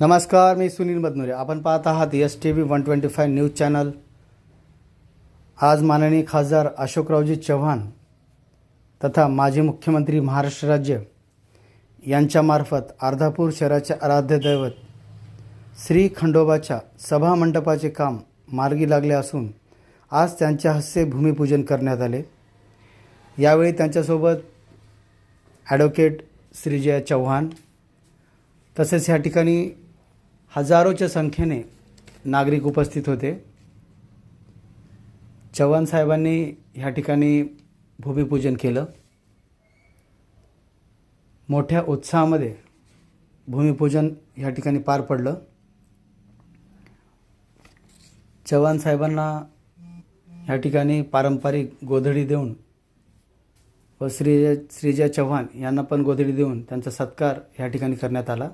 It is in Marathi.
नमस्कार मी सुनील बदनुरे. आपण पाहत आहात S T V one twenty five news channel. आज माननीय खासदार अशोकरावजी चव्हाण तथा माजी मुख्यमंत्री महाराष्ट्र राज्य यांच्यामार्फत अर्धापूर शहराचे आराध्य दैवत श्री खंडोबाच्या सभामंडपाचे काम मार्गी लागले असून आज त्यांच्या हस्ते भूमिपूजन करण्यात आले. यावेळी त्यांच्यासोबत ॲडव्होकेट श्रीजया चव्हाण तसेच ह्या ठिकाणी हजारोच्या संख्येने नागरिक उपस्थित होते. चव्हाण साहेबांनी ह्या ठिकाणी भूमिपूजन केलं. मोठ्या उत्साहामध्ये भूमिपूजन ह्या ठिकाणी पार पडलं. चव्हाण साहेबांना ह्या ठिकाणी पारंपरिक गोधडी देऊन व श्रीजय श्रीजय चव्हाण यांना पण गोधडी देऊन त्यांचा सत्कार ह्या ठिकाणी करण्यात आला.